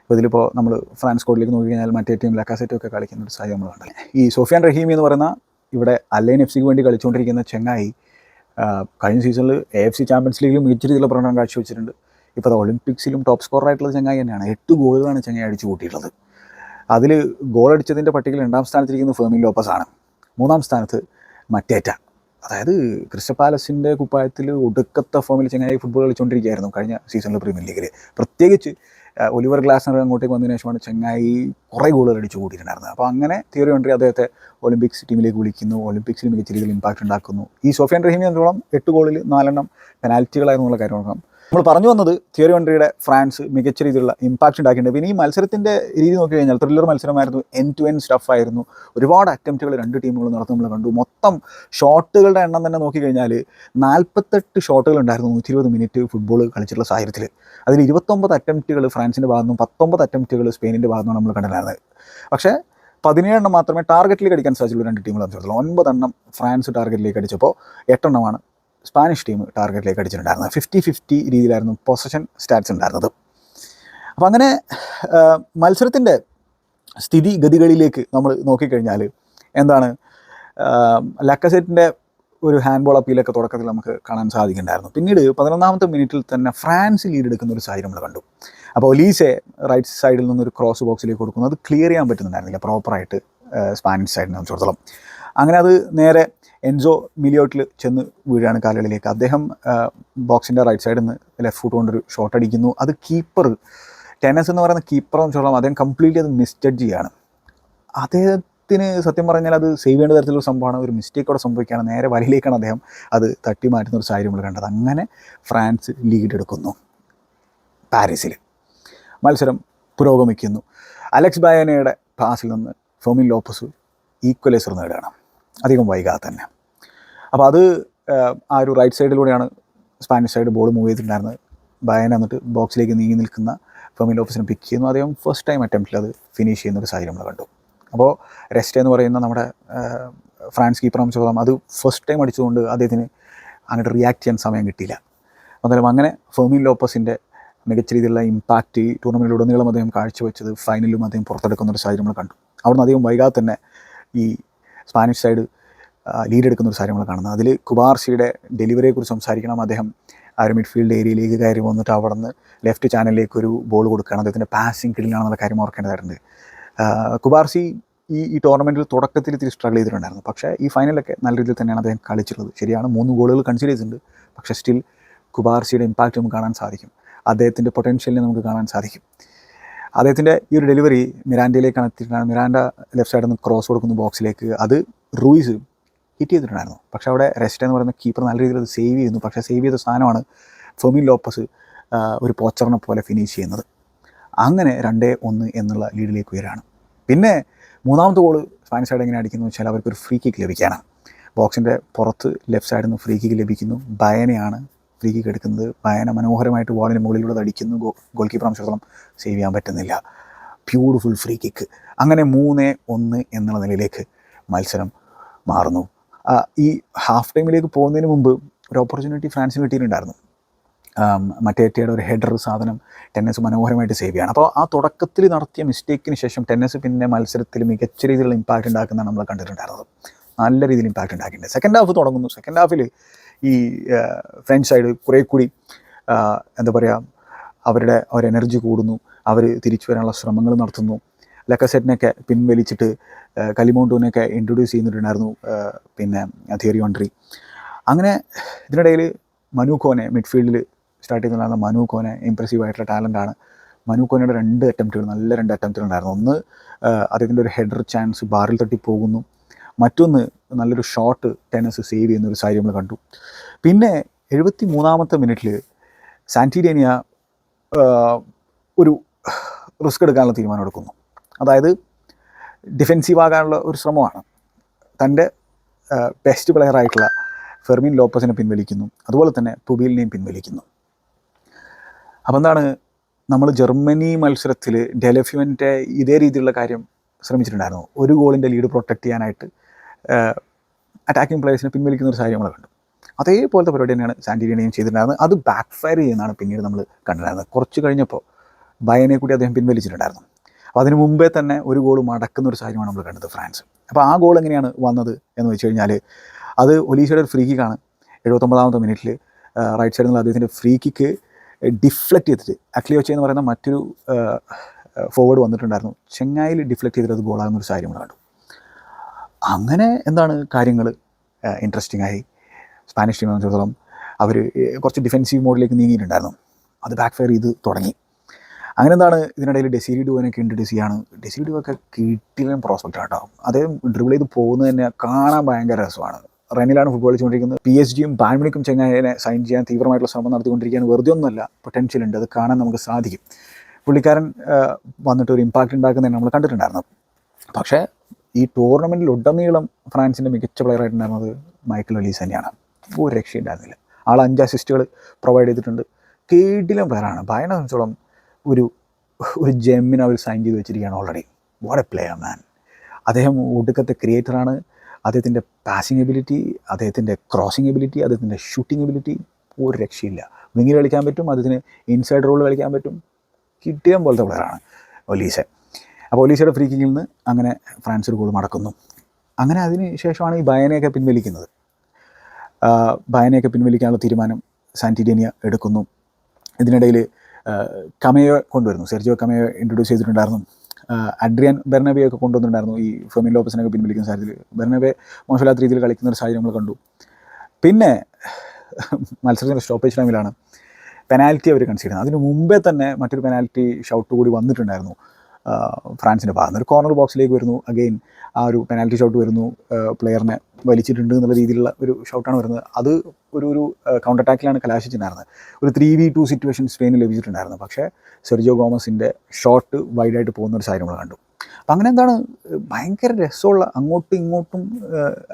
അപ്പോൾ ഇതിലിപ്പോൾ നമ്മൾ ഫ്രാൻസ് കോഡിലേക്ക് നോക്കി കഴിഞ്ഞാൽ മറ്റേ ടീം ലക്കാസെറ്റൊക്കെ കളിക്കുന്ന ഒരു സാഹചര്യം നമ്മൾ കണ്ടല്ലേ. ഈ സോഫിയാൻ റഹീമി എന്ന് പറയുന്ന ഇവിടെ അല്ലൈൻ എഫ് സിക്ക് വേണ്ടി കളിച്ചുകൊണ്ടിരിക്കുന്ന ചെങ്ങായി കഴിഞ്ഞ സീസണിൽ എ എഫ് സി ചാമ്പ്യൻസ് ലീഗിലും മികച്ച രീതിയിലുള്ള പ്രകടനം കാഴ്ചവെച്ചിട്ടുണ്ട്. ഇപ്പോൾ അത് ഒളിമ്പിക്സിലും ടോപ്പ് സ്കോർ ആയിട്ടുള്ള ചെങ്ങായി തന്നെയാണ്. എട്ട് ഗോളുകളാണ് ചെങ്ങായി അടിച്ചു കൂട്ടിയിട്ടുള്ളത്. അതിൽ ഗോൾ അടിച്ചതിന്റെ പട്ടികയിൽ രണ്ടാം സ്ഥാനത്തിരിക്കുന്ന ഫെർമിൻ ലോപ്പസ് ആണ് മൂന്നാം സ്ഥാനത്ത് മറ്റേറ്റ. അതായത് ക്രിസ്റ്റ പാലസിന്റെ കുപ്പായത്തിൽ ഒടുക്കത്തെ ഫോമിൽ ചെങ്ങായി ഫുട്ബോൾ കളിച്ചുകൊണ്ടിരിക്കുകയായിരുന്നു കഴിഞ്ഞ സീസണിൽ പ്രീമിയർ ലീഗിൽ പ്രത്യേകിച്ച് ഒലിവർ ഗ്ലാസ്നർ അങ്ങോട്ടേക്ക് വന്നതിന് ശേഷമാണ് ചെങ്ങായി കുറേ ഗോളുകൾ അടിച്ചു കൂട്ടിയിട്ടുണ്ടായിരുന്നത്. അപ്പോൾ അങ്ങനെ തിയറി കൊണ്ടേ അദ്ദേഹത്തെ ഒളിമ്പിക്സ് ടീമിലേക്ക് വിളിക്കുന്നു. ഒളിമ്പിക്സിൽ മികച്ച രീതിയിൽ ഇമ്പാക്റ്റ് ഉണ്ടാക്കുന്നു. ഈ സോഫിയാൻ റഹീമിനെ എന്നോളം എട്ട് ഗോളിൽ നാലെണ്ണം പെനാൽറ്റികളായിരുന്നു എന്നുള്ള കാര്യം നോക്കാം നമ്മൾ പറഞ്ഞു വന്നത് തിയറി വണ്ടിയുടെ ഫ്രാൻസ് മികച്ച രീതിയിലുള്ള ഇമ്പാക്റ്റ് ഉണ്ടാക്കിയിട്ടുണ്ട്. പിന്നെ ഈ മത്സരത്തിന്റെ രീതി നോക്കി കഴിഞ്ഞാൽ ത്രില്ലർ മത്സരമായിരുന്നു എൻ ടു എൻ സ്റ്റഫ് ആയിരുന്നു. ഒരുപാട് അറ്റംപ്റ്റുകൾ രണ്ട് ടീമുകളും നടത്തും നമ്മൾ കണ്ടു. മൊത്തം ഷോട്ടുകളുടെ എണ്ണം തന്നെ നോക്കി കഴിഞ്ഞാൽ നാൽപ്പത്തെട്ട് ഷോട്ടുകൾ ഉണ്ടായിരുന്നു നൂറ്റി ഇരുപത് മിനിറ്റ് ഫുട്ബോൾ കളിച്ചിട്ടുള്ള സാഹചര്യത്തിൽ. അതിൽ ഇരുപത്തൊമ്പത് അറ്റംപ്റ്റുകൾ ഫ്രാൻസിന്റെ ഭാഗത്തുനിന്നും പത്തൊമ്പത് അറ്റംപ്റ്റുകൾ സ്പെയിനിന്റെ ഭാഗത്തുനിന്നും നമ്മൾ കണ്ടിട്ടുണ്ടായിരുന്നത്. പക്ഷേ പതിനേഴെണ്ണം മാത്രമേ ടാർഗറ്റിലേക്ക് അടിക്കാൻ സാധിച്ചുള്ളൂ രണ്ട് ടീമുകൾ തമ്മിലുള്ള ഒൻപതെണ്ണം ഫ്രാൻസ് ടാർഗറ്റിലേക്ക് അടിച്ചപ്പോൾ എട്ടെണ്ണമാണ് സ്പാനിഷ് ടീം ടാർഗറ്റിലേക്ക് അടിച്ചിട്ടുണ്ടായിരുന്നത്. ഫിഫ്റ്റി ഫിഫ്റ്റി രീതിയിലായിരുന്നു പൊസഷൻ സ്റ്റാറ്റ്സ് ഉണ്ടായിരുന്നത്. അപ്പോൾ അങ്ങനെ മത്സരത്തിന്റെ സ്ഥിതിഗതികളിലേക്ക് നമ്മൾ നോക്കിക്കഴിഞ്ഞാൽ എന്താണ് ലക്കസെറ്റിന്റെ ഒരു ഹാൻഡ് ബോൾ അപ്പീലൊക്കെ തുടക്കത്തിൽ നമുക്ക് കാണാൻ സാധിക്കുന്നുണ്ടായിരുന്നു. പിന്നീട് പതിനൊന്നാമത്തെ മിനിറ്റിൽ തന്നെ ഫ്രാൻസ് ലീഡ് എടുക്കുന്ന ഒരു സാഹചര്യം നമ്മൾ കണ്ടു. അപ്പോൾ ഒലീസെ റൈറ്റ് സൈഡിൽ നിന്നൊരു ക്രോസ് ബോക്സിലേക്ക് കൊടുക്കുന്നു അത് ക്ലിയർ ചെയ്യാൻ പറ്റുന്നുണ്ടായിരുന്നില്ല. പ്രോപ്പറായിട്ട് സ്പാനിഷ് സൈഡിനെ സംബന്ധിച്ചിടത്തോളം. അങ്ങനെ അത് നേരെ എൻസോ മിലിയോട്ടിൽ ചെന്ന് വീഴാണ് കാലുകളിലേക്ക്. അദ്ദേഹം ബോക്സിന്റെ റൈറ്റ് സൈഡിൽ നിന്ന് ലെഫ്റ്റ് ഫുട്ട് കൊണ്ടൊരു ഷോട്ട് അടിക്കുന്നു. അത് കീപ്പർ ടെന്നസ് എന്ന് പറയുന്ന എന്ന് വെച്ചോളം അദ്ദേഹം കംപ്ലീറ്റ്ലി അത് മിസ്ജഡ്ജ് ചെയ്യാണ്. അദ്ദേഹത്തിന് സത്യം പറഞ്ഞാൽ അത് സേവ് ചെയ്യേണ്ട തരത്തിലുള്ള സംഭവമാണ്. ഒരു മിസ്റ്റേക്ക് അവിടെ സംഭവിക്കുകയാണ്. നേരെ വലയിലേക്കാണ് അദ്ദേഹം അത് തട്ടി മാറ്റുന്ന ഒരു സാഹചര്യം നമ്മൾ കണ്ടത്. അങ്ങനെ ഫ്രാൻസ് ലീഡ് എടുക്കുന്നു. പാരീസിൽ മത്സരം പുരോഗമിക്കുന്നു. അലക്സ് ബയാനയുടെ പാസിൽ നിന്ന് ഫോമിൻ ലോപ്പസ് ഈക്വലൈസർ നേടുകയാണ്. അധികം വൈകാതെ തന്നെ. അപ്പോൾ അത് ആ ഒരു റൈറ്റ് സൈഡിലൂടെയാണ് സ്പാനിഷ് സൈഡ് ബോൾ മൂവ് ചെയ്തിട്ടുണ്ടായിരുന്നത്. ബയൻ എന്നിട്ട് ബോക്സിലേക്ക് നീങ്ങി നിൽക്കുന്ന ഫെമിൻ ലോപ്പസിനെ പിക്ക് ചെയ്യുന്നു. അദ്ദേഹം ഫസ്റ്റ് ടൈം അറ്റംപ്റ്റിൽ അത് ഫിനിഷ് ചെയ്യുന്ന ഒരു സാഹചര്യം നമ്മൾ കണ്ടു. അപ്പോൾ റെസ്റ്റ് എന്ന് പറയുന്ന നമ്മുടെ ഫ്രാൻസ് കീപ്പർ സംബന്ധിച്ചോളം അത് ഫസ്റ്റ് ടൈം അടിച്ചുകൊണ്ട് അദ്ദേഹത്തിന് അങ്ങോട്ട് റിയാക്ട് ചെയ്യാൻ സമയം കിട്ടിയില്ല. അതുപോലെ അങ്ങനെ ഫെർമിൻ ലോപ്പസിന്റെ മികച്ച രീതിയിലുള്ള ഇമ്പാക്റ്റ് ഈ ടൂർണമെന്റിലുടനീളം അദ്ദേഹം കാഴ്ചവെച്ചത് ഫൈനലും അദ്ദേഹം പുറത്തെടുക്കുന്ന ഒരു സാഹചര്യം നമ്മൾ കണ്ടു. അവിടുന്ന് അധികം വൈകാതെ തന്നെ ഈ സ്പാനിഷ് സൈഡ് ലീഡ് എടുക്കുന്ന ഒരു നമ്മൾ കാണുന്നത്. അതിൽ കുബാർസിയുടെ ഡെലിവറിയെക്കുറിച്ച് സംസാരിക്കണം. അദ്ദേഹം ആ ഒരു മിഡ്ഫീൽഡ് ഏരിയയിലേക്ക് കയറി വന്നിട്ട് അവിടെ നിന്ന് ലെഫ്റ്റ് ചാനലിലേക്ക് ഒരു ബോൾ കൊടുക്കുകയാണ്. അദ്ദേഹത്തിന്റെ പാസിങ് കിടിലാണെന്നുള്ള കാര്യം ഓർക്കേണ്ടതായിട്ടുണ്ട് കുബാർസി ഈ ഈ ടൂർണമെന്റിൽ തുടക്കത്തിൽ ഇത്തിരി സ്ട്രഗിൾ ചെയ്തിട്ടുണ്ടായിരുന്നു. പക്ഷേ ഈ ഫൈനലൊക്കെ നല്ല രീതിയിൽ തന്നെയാണ് അദ്ദേഹം കളിച്ചിട്ടുള്ളത്. ശരിയാണ് മൂന്ന് ഗോളുകൾ കൺസിഡർ ചെയ്തിട്ടുണ്ട്. പക്ഷേ സ്റ്റിൽ കുബാർസിയുടെ ഇമ്പാക്റ്റ് നമുക്ക് കാണാൻ സാധിക്കും. അദ്ദേഹത്തിന്റെ പൊട്ടൻഷ്യലിനെ നമുക്ക് കാണാൻ സാധിക്കും. അദ്ദേഹത്തിന്റെ ഈ ഒരു ഡെലിവറി മിറാൻഡയിലേക്കാണ് എത്തിയിട്ടാണ് മിറാൻഡ ലെഫ്റ്റ് സൈഡിൽ നിന്ന് ക്രോസ് കൊടുക്കുന്ന ബോക്സിലേക്ക് അത് റൂയിസ് ഹിറ്റ് ചെയ്തിട്ടുണ്ടായിരുന്നു. പക്ഷേ അവിടെ റെസ്റ്റ് എന്ന് പറയുന്ന കീപ്പർ നല്ല രീതിയിൽ അത് സേവ് ചെയ്യുന്നു. പക്ഷേ സേവ് ചെയ്ത സാധനമാണ് ഫെമിൻ ലോപ്പസ് ഒരു പോച്ചറിനെ പോലെ ഫിനിഷ് ചെയ്യുന്നത്. അങ്ങനെ രണ്ടേ ഒന്ന് എന്നുള്ള ലീഡിലേക്ക് ഉയരാണ്. പിന്നെ മൂന്നാമത്തെ ഗോൾ സ്പാനിഷ് സൈഡ് എങ്ങനെ അടിക്കുന്നു വെച്ചാൽ അവർക്കൊരു ഫ്രീ കിക്ക് ലഭിക്കുകയാണ്. ബോക്സിന്റെ പുറത്ത് ലെഫ്റ്റ് സൈഡിൽ നിന്ന് ഫ്രീ കിക്ക് ലഭിക്കുന്നു. ബയനയാണ് ഫ്രീ കിക്ക് എടുക്കുന്നത് പയന മനോഹരമായിട്ട് ബോളിന് മുകളിലൂടെ അടിക്കുന്നു ഗോൾ കീപ്പർ അംശത്തോളം സേവ് ചെയ്യാൻ പറ്റുന്നില്ല. ബ്യൂട്ടിഫുൾ ഫ്രീ കിക്ക് അങ്ങനെ മൂന്ന് ഒന്ന് എന്നുള്ള നിലയിലേക്ക് മത്സരം മാറുന്നു. ഈ ഹാഫ് ടൈമിലേക്ക് പോകുന്നതിന് മുമ്പ് ഒരു ഓപ്പർച്യൂണിറ്റി ഫ്രാൻസിന് കിട്ടിയിട്ടുണ്ടായിരുന്നു. മറ്റേ മറ്റേറ്റയുടെ ഒരു ഹെഡർ സാധനം ടെന്നസ് മനോഹരമായിട്ട് സേവ് ചെയ്യാണ്. അപ്പോൾ ആ തുടക്കത്തിൽ നടത്തിയ മിസ്റ്റേക്കിന് ശേഷം ടെന്നസ് പിന്നെ മത്സരത്തിൽ മികച്ച രീതിയിലുള്ള ഇമ്പാക്റ്റ് ഉണ്ടാക്കുന്നതാണ് നമ്മൾ കണ്ടിട്ടുണ്ടായിരുന്നത്. നല്ല രീതിയിൽ ഇമ്പാക്റ്റ് ഉണ്ടാക്കിയിട്ടുണ്ട്. സെക്കൻഡ് ഹാഫ് തുടങ്ങുന്നു. സെക്കൻഡ് ഹാഫിൽ ഈ ഫ്രണ്ട് സൈഡ് കുറേ കൂടി എന്താ പറയുക അവരുടെ ഒരു എനർജി കൂടുന്നു. അവർ തിരിച്ചു വരാനുള്ള ശ്രമങ്ങൾ നടത്തുന്നു. ലക്കസെറ്റിനെയൊക്കെ പിൻവലിച്ചിട്ട് ആ, കലിമോണ്ടൂനെയൊക്കെ ഇൻട്രൊഡ്യൂസ് ചെയ്യുന്നിട്ടുണ്ടായിരുന്നു പിന്നെ തിയറി ഓൺട്രി അങ്ങനെ ഇതിനിടയിൽ മനു കോനെ മിഡ്ഫീൽഡിൽ സ്റ്റാർട്ട് ചെയ്യുന്നുണ്ടായിരുന്ന മനു കോനെ ഇമ്പ്രസീവ് ആയിട്ടുള്ള ടാലന്റാണ് മനു കോനയുടെ രണ്ട് അറ്റംപ്റ്റുകൾ നല്ല രണ്ട് അറ്റംപ്റ്റുകൾ ഉണ്ടായിരുന്നു. ഒന്ന് അദ്ദേഹത്തിന്റെ ഒരു ഹെഡർ ചാൻസ് ബാറിൽ തട്ടി പോകുന്നു മറ്റൊന്ന് നല്ലൊരു ഷോട്ട് ടെന്നസ് സേവ് ചെയ്യുന്ന ഒരു സാഹചര്യം നമ്മൾ കണ്ടു. പിന്നെ എഴുപത്തി മൂന്നാമത്തെ മിനിറ്റിൽ സാന്റിഡേനിയ ഒരു റിസ്ക് എടുക്കാനുള്ള തീരുമാനം എടുക്കുന്നു. അതായത് ഡിഫെൻസീവ് ആകാനുള്ള ഒരു ശ്രമമാണ്. തന്റെ ബെസ്റ്റ് പ്ലെയർ ആയിട്ടുള്ള ഫെർമിൻ ലോപ്പസിനെ പിൻവലിക്കുന്നു. അതുപോലെ തന്നെ പുബീലിനെയും പിൻവലിക്കുന്നു. അപ്പോൾ എന്താണ് നമ്മൾ ജർമ്മനി മത്സരത്തിൽ ഡെലഫ്യുവന്റെ ഇതേ രീതിയിലുള്ള കാര്യം ശ്രമിച്ചിട്ടുണ്ടായിരുന്നു. ഒരു ഗോളിന്റെ ലീഡ് പ്രൊട്ടക്റ്റ് ചെയ്യാനായിട്ട് അറ്റാക്കിംഗ് പ്ലേയേഴ്സിനെ പിൻവലിക്കുന്ന ഒരു സാഹചര്യം നമ്മൾ കണ്ടു. അതേപോലത്തെ പരിപാടി തന്നെയാണ് സാന്റീനിയും ചെയ്തിട്ടുണ്ടായിരുന്നത്. അത് ബാക്ക് ഫയർ ചെയ്യുന്നതാണ് പിന്നീട് നമ്മൾ കണ്ടിട്ടുണ്ടായിരുന്നത്. കുറച്ച് കഴിഞ്ഞപ്പോൾ ബയനെ കൂടി അദ്ദേഹം പിൻവലിച്ചിട്ടുണ്ടായിരുന്നു. അപ്പോൾ അതിന് മുമ്പേ തന്നെ ഒരു ഗോൾ മടക്കുന്ന ഒരു സാഹചര്യമാണ് നമ്മൾ കണ്ടത് ഫ്രാൻസ്. അപ്പോൾ ആ ഗോൾ എങ്ങനെയാണ് വന്നത് എന്ന് വെച്ച് കഴിഞ്ഞാൽ അത് ഒലീസയുടെ ഒരു ഫ്രീ കിക്കാണ് എഴുപത്തൊമ്പതാമത്തെ മിനിറ്റിൽ റൈറ്റ് സൈഡിൽ നിന്ന് അദ്ദേഹത്തിന്റെ ഫ്രീ കിക്ക് ഡിഫ്ലക്റ്റ് ചെയ്തിട്ട് അക്ലിയോച്ച എന്ന് പറയുന്ന മറ്റൊരു ഫോർവേഡ് വന്നിട്ടുണ്ടായിരുന്നു. ചെങ്ങായിൽ ഡിഫ്ലക്റ്റ് ചെയ്തിട്ട് അത് ഗോളാകുന്ന ഒരു സാഹചര്യം കണ്ടു. അങ്ങനെ എന്താണ് കാര്യങ്ങൾ ഇൻട്രസ്റ്റിംഗ് ആയി. സ്പാനിഷ് ടീമിനെ സംബന്ധിച്ചിടത്തോളം അവർ കുറച്ച് ഡിഫെൻസീവ് മോഡിലേക്ക് നീങ്ങിയിട്ടുണ്ടായിരുന്നു. അത് ബാക്ക് ഫയർ ചെയ്ത് തുടങ്ങി. അങ്ങനെ എന്താണ് ഇതിനിടയിൽ ഡെസിരി ഡുവനൊക്കെ ഉണ്ട് ചെയ്യാണ്. ഡെസിരി ഡു ഒക്കെ കിട്ടിലും പ്രോസ്പെക്റ്റ് ആട്ടോ അദ്ദേഹം ഡ്രിബിൾ ചെയ്ത് പോകുന്നത് തന്നെ കാണാൻ ഭയങ്കര രസമാണ്. റെനിലാണ് ഫുട്ബോൾ കളിച്ചുകൊണ്ടിരിക്കുന്നത്. പി എസ് ജിയും ബാൻമിണിക്കും ചെങ്ങായനെ സൈൻ ചെയ്യാൻ തീവ്രമായിട്ടുള്ള ശ്രമം നടത്തിക്കൊണ്ടിരിക്കുകയാണ്. വെറുതെ ഒന്നുമല്ല പൊട്ടൻഷ്യൽ ഉണ്ട്. അത് കാണാൻ നമുക്ക് സാധിക്കും. പുള്ളിക്കാരൻ വന്നിട്ട് ഒരു ഇമ്പാക്റ്റ് ഉണ്ടാക്കുന്നതിന് നമ്മൾ കണ്ടിട്ടുണ്ടായിരുന്നു. പക്ഷേ ഈ ടൂർണമെന്റിൽ ഉടനീളം ഫ്രാൻസിന്റെ മികച്ച പ്ലെയർ ആയിട്ടുണ്ടായിരുന്നത് മൈക്കിൾ ഒലീസ് തന്നെയാണ്. ഒരു രക്ഷയുണ്ടായിരുന്നില്ല ആൾ അഞ്ച് അസിസ്റ്റുകൾ പ്രൊവൈഡ് ചെയ്തിട്ടുണ്ട്. കേടിലും പ്ലെയറാണ് ഭയനെ സംബന്ധിച്ചോളം ഒരു ഒരു ജെമ്മിനെ അവർ സൈൻ ചെയ്ത് വെച്ചിരിക്കുകയാണ് already what a player man അദ്ദേഹം ഒടുക്കത്തെ ക്രിയേറ്ററാണ് അദ്ദേഹത്തിന്റെ പാസിംഗ് എബിലിറ്റി അദ്ദേഹത്തിന്റെ ക്രോസിംഗ് എബിലിറ്റി അദ്ദേഹത്തിന്റെ ഷൂട്ടിംഗ് എബിലിറ്റി ഒരു രക്ഷയില്ല വിങ്ങിൽ കളിക്കാൻ പറ്റും അദ്ദേഹത്തിന് ഇൻസൈഡ് റോൾ കളിക്കാൻ പറ്റും. കിട്ടിയ പോലത്തെ പ്ലെയറാണ് ഒലീസെ അപ്പോൾ ഒലീസയുടെ ഫ്രീ കിക്കിൽ നിന്ന് അങ്ങനെ ഫ്രാൻസ് ഒരു ഗോൾ മടക്കുന്നു. അങ്ങനെ അതിന് ശേഷമാണ് ഈ ബയനെയൊക്കെ പിൻവലിക്കുന്നത്. ബയനെയൊക്കെ പിൻവലിക്കാനുള്ള തീരുമാനം സാന്റിഡേനിയ എടുക്കുന്നു. ഇതിനിടയിൽ കമയോ കൊണ്ടുവരുന്നു. സെർജിയോ കമയോ ഇൻട്രൊഡ്യൂസ് ചെയ്തിട്ടുണ്ടായിരുന്നു. അഡ്രിയൻ ബെർണബെ ഒക്കെ കൊണ്ടുവന്നിട്ടുണ്ടായിരുന്നു. ഈ ഫെമിൻ ലോപ്പസിനൊക്കെ പിൻവലിക്കുന്ന സാഹചര്യത്തിൽ. ബെർണബെ മോശമില്ലാത്ത രീതിയിൽ കളിക്കുന്ന ഒരു സാഹചര്യം നമ്മൾ കണ്ടു. പിന്നെ മത്സരത്തിന്റെ സ്റ്റോപ്പേജ് ടൈമിലാണ് പെനാൽറ്റി അവർ കൺസിഡർ ചെയ്യുന്നത്. അതിന് മുമ്പേ തന്നെ മറ്റൊരു പെനാൽറ്റി ഷൗട്ട് കൂടി വന്നിട്ടുണ്ടായിരുന്നു. ഫ്രാൻസിന്റെ ഭാഗത്ത് ഒരു കോർണർ ബോക്സിലേക്ക് വരുന്നു. അഗെയിൻ ആ ഒരു പെനാൽറ്റി ഷോട്ട് വരുന്നു. പ്ലെയറിനെ വലിച്ചിട്ടുണ്ട് എന്നുള്ള രീതിയിലുള്ള ഒരു ഷോട്ടാണ് വരുന്നത്. അത് ഒരു ഒരു കൗണ്ടർ അറ്റാക്കിലാണ് കലാശിച്ചിട്ടുണ്ടായിരുന്നത്. ഒരു ത്രീ വി ടു സിറ്റുവേഷൻ സ്പെയിനിൽ ലഭിച്ചിട്ടുണ്ടായിരുന്നു. പക്ഷേ സെർജിയോ ഗോമസിന്റെ ഷോട്ട് വൈഡായിട്ട് പോകുന്ന ഒരു സാഹചര്യം നമ്മൾ കണ്ടു. അപ്പം അങ്ങനെ എന്താണ് ഭയങ്കര രസമുള്ള അങ്ങോട്ടും ഇങ്ങോട്ടും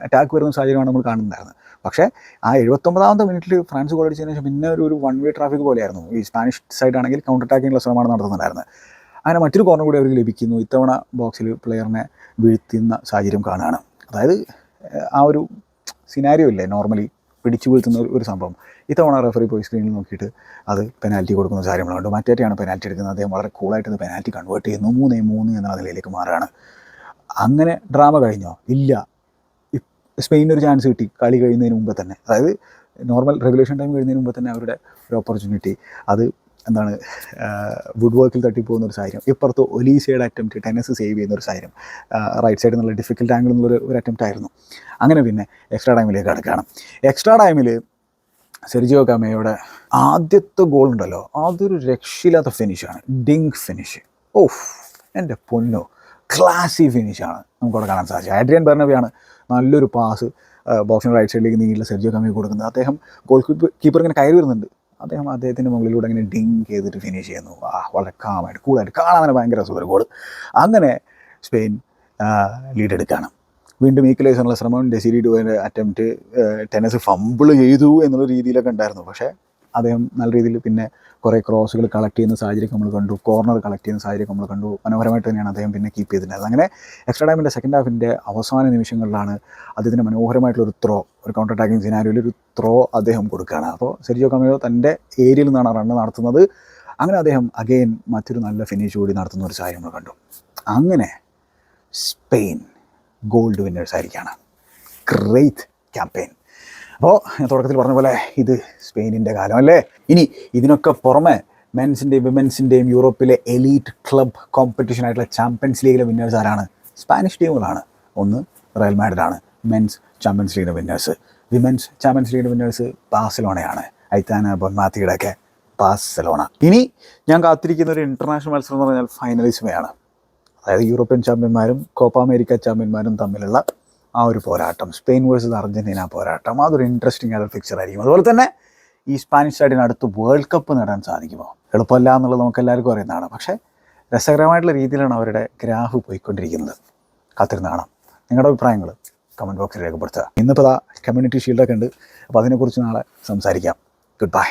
അറ്റാക്ക് വരുന്ന സാഹചര്യമാണ് നമ്മൾ കാണുന്നുണ്ടായിരുന്നത്. പക്ഷേ ആ എഴുപത്തൊമ്പതാമത്തെ മിനിറ്റിൽ ഫ്രാൻസ് ഗോൾ അടിച്ചതിന് ശേഷം പിന്നെ ഒരു ഒരു വൺ വേ ട്രാഫിക് പോലെയായിരുന്നു. ഈ സ്പാനിഷ് സൈഡ് ആണെങ്കിൽ കൗണ്ടർ അറ്റാക്കിങ്ങുള്ള ശ്രമമാണ് നടത്തുന്നുണ്ടായിരുന്നത് അങ്ങനെ മറ്റൊരു കോർണർ കൂടി അവർക്ക് ലഭിക്കുന്നു. ഇത്തവണ ബോക്സിൽ പ്ലെയറിനെ വീഴ്ത്തുന്ന സാഹചര്യം കാണുകയാണ് അതായത് ആ ഒരു സിനാരിയോ ഇല്ലേ? നോർമലി പിടിച്ചു വീഴ്ത്തുന്ന ഒരു- സംഭവം. ഇത്തവണ റെഫറി പോയി സ്ക്രീനിൽ നോക്കിയിട്ട് അത് പെനാൽറ്റി കൊടുക്കുന്ന കാര്യങ്ങളുണ്ട് മറ്റേറ്റാണ് പെനാൽറ്റി എടുക്കുന്നത്. അദ്ദേഹം വളരെ കൂളായിട്ട് അത് പെനാൽറ്റി കൺവേർട്ട് ചെയ്യുന്നു. മൂന്നേ മൂന്ന് എന്ന നിലയിലേക്ക് മാറുകയാണ് അങ്ങനെ ഡ്രാമ കഴിഞ്ഞോ? ഇല്ല. സ്പെയിനിന് ഒരു ചാൻസ് കിട്ടി. കളി കഴിയുന്നതിന് മുമ്പ് തന്നെ. അതായത് നോർമൽ റെഗുലേഷൻ ടൈം കഴിയുന്നതിന് മുമ്പ് തന്നെ അവരുടെ ഒരു ഓപ്പർച്യൂണിറ്റി അത് എന്താണ് വുഡ് വർക്കിൽ തട്ടിപ്പോകുന്ന ഒരു സാഹചര്യം. ഇപ്പുറത്ത് ഒലീസയുടെ അറ്റംപ്റ്റ് ടെന്നസ് സേവ് ചെയ്യുന്ന ഒരു സാഹചര്യം. റൈറ്റ് സൈഡിൽ നിന്നുള്ള ഡിഫിക്കൽട്ട് ആംഗിൾ എന്നുള്ള ഒരു അറ്റംപ്റ്റ് ആയിരുന്നു. അങ്ങനെ പിന്നെ എക്സ്ട്രാ ടൈമിലേക്ക് കിടക്കുകയാണ് എക്സ്ട്രാ ടൈമിൽ സെർജിയോ കാമയുടെ ആദ്യത്തെ ഗോൾ ഉണ്ടല്ലോ. അതൊരു രക്ഷയില്ലാത്ത ഫിനിഷാണ് ഡിങ്ക് ഫിനിഷ് ഓഫ്. എന്റെ പൊന്നോ. ക്ലാസി ഫിനിഷാണ് നമുക്കവിടെ കാണാൻ സാധിച്ചത്. ആഡ്രിയൻ ബെർണബിയാണ് നല്ലൊരു പാസ് ബോക്സിന്റെ റൈറ്റ് സൈഡിലേക്ക് നീങ്ങിയുള്ള സെർജിയോ കമ്മി കൊടുക്കുന്നത്. അദ്ദേഹം ഗോൾ കീപ്പർ ഇങ്ങനെ കയറി വരുന്നുണ്ട്. അദ്ദേഹം അദ്ദേഹത്തിന്റെ മുകളിലൂടെ അങ്ങനെ ഡിങ് ചെയ്തിട്ട് ഫിനിഷ് ചെയ്യുന്നു. ആ വളരെ കാമായിട്ട് കൂളായിട്ട് കാണാൻ തന്നെ ഭയങ്കര രസമൊരു ഗോൾ അങ്ങനെ സ്പെയിൻ ലീഡ് എടുക്കുകയാണ്. വീണ്ടും ഈക്വലൈസറിനുള്ള ശ്രമം ഡെസിരി ഡുവിന്റെ അറ്റംപ്റ്റ് ടെന്നസ് ഫംബിൾ ചെയ്തു എന്നുള്ള രീതിയിലൊക്കെ ഉണ്ടായിരുന്നു. പക്ഷേ അദ്ദേഹം നല്ല രീതിയിൽ പിന്നെ കുറേ ക്രോസുകൾ കളക്ട് ചെയ്യുന്ന സാഹചര്യം നമ്മൾ കണ്ടു. കോർണർ കളക്ട് ചെയ്യുന്ന സാഹചര്യം നമ്മൾ കണ്ടു. മനോഹരമായിട്ട് തന്നെയാണ് അദ്ദേഹം പിന്നെ കീപ്പ് ചെയ്തിട്ടുണ്ടായത് അങ്ങനെ എക്സ്ട്രാ ടൈമിന്റെ സെക്കൻഡ് ഹാഫിന്റെ അവസാന നിമിഷങ്ങളിലാണ് അദ്ദേഹത്തിന്റെ മനോഹരമായിട്ടുള്ള ഒരു ത്രോ ഒരു കൗണ്ടർ അറ്റാക്കിംഗ് സിനാരിയോയിൽ ഒരു ത്രോ അദ്ദേഹം കൊടുക്കുകയാണ്. അപ്പോൾ സെർജിയോ കമയോ തന്റെ ഏരിയയിൽ നിന്നാണ് റണ്ണ് നടത്തുന്നത്. അങ്ങനെ അദ്ദേഹം അഗെയിൻ മറ്റൊരു നല്ല ഫിനിഷ് കൂടി നടത്തുന്ന ഒരു സാഹചര്യം നമ്മൾ കണ്ടു. അങ്ങനെ സ്പെയിൻ ഗോൾഡ് വിന്നേഴ്സ് ആയിരിക്കുകയാണ് ഗ്രേറ്റ് ക്യാമ്പയിൻ അപ്പോൾ ഞാൻ തുടക്കത്തിൽ പറഞ്ഞ പോലെ ഇത് സ്പെയിനിന്റെ കാലം അല്ലേ? ഇനി ഇതിനൊക്കെ പുറമെ മെൻസിന്റെയും വിമൻസിന്റെയും യൂറോപ്പിലെ എലീറ്റ് ക്ലബ് കോമ്പറ്റീഷൻ ആയിട്ടുള്ള ചാമ്പ്യൻസ് ലീഗിലെ വിന്നേഴ്സ് ആരാണ്? സ്പാനിഷ് ടീമുകളാണ് ഒന്ന് റയൽ മാഡ്രിഡാണ് മെൻസ് ചാമ്പ്യൻസ് ലീഗിന്റെ വിന്നേഴ്സ് വിമൻസ് ചാമ്പ്യൻസ് ലീഗിന്റെ വിന്നേഴ്സ് ബാഴ്സലോണയാണ്. ഐത്താന ബൊന്മാത്തിയുടെ ഒക്കെ ഇനി ഞാൻ കാത്തിരിക്കുന്ന ഒരു ഇന്റർനാഷണൽ മത്സരം എന്ന് പറഞ്ഞാൽ ഫൈനലിസ്മയാണ് അതായത് യൂറോപ്യൻ ചാമ്പ്യന്മാരും കോപ്പ അമേരിക്ക ചാമ്പ്യന്മാരും തമ്മിലുള്ള ആ ഒരു പോരാട്ടം. സ്പെയിൻ വേഴ്സസ് അർജന്റീന പോരാട്ടം. അതൊരു ഇൻട്രസ്റ്റിംഗ് ആയ ഫിക്ചർ ആയിരിക്കും. അതുപോലെ തന്നെ ഈ സ്പാനിഷ് സൈഡിന് അടുത്ത് വേൾഡ് കപ്പ് നേടാൻ സാധിക്കുമോ? എളുപ്പമല്ല എന്നുള്ളത് നമുക്ക് എല്ലാവർക്കും അറിയുന്നതാണ്. പക്ഷേ രസകരമായിട്ടുള്ള രീതിയിലാണ് അവരുടെ ഗ്രാഫ് പോയിക്കൊണ്ടിരിക്കുന്നത്. കാത്തിരുന്ന് കാണാം. നിങ്ങളുടെ അഭിപ്രായങ്ങൾ കമന്റ് ബോക്സിൽ രേഖപ്പെടുത്തുക. ഇന്നിപ്പോൾ കമ്മ്യൂണിറ്റി ഷീൽഡൊക്കെ ഉണ്ട്. അപ്പോൾ അതിനെക്കുറിച്ച് നാളെ സംസാരിക്കാം. Good bye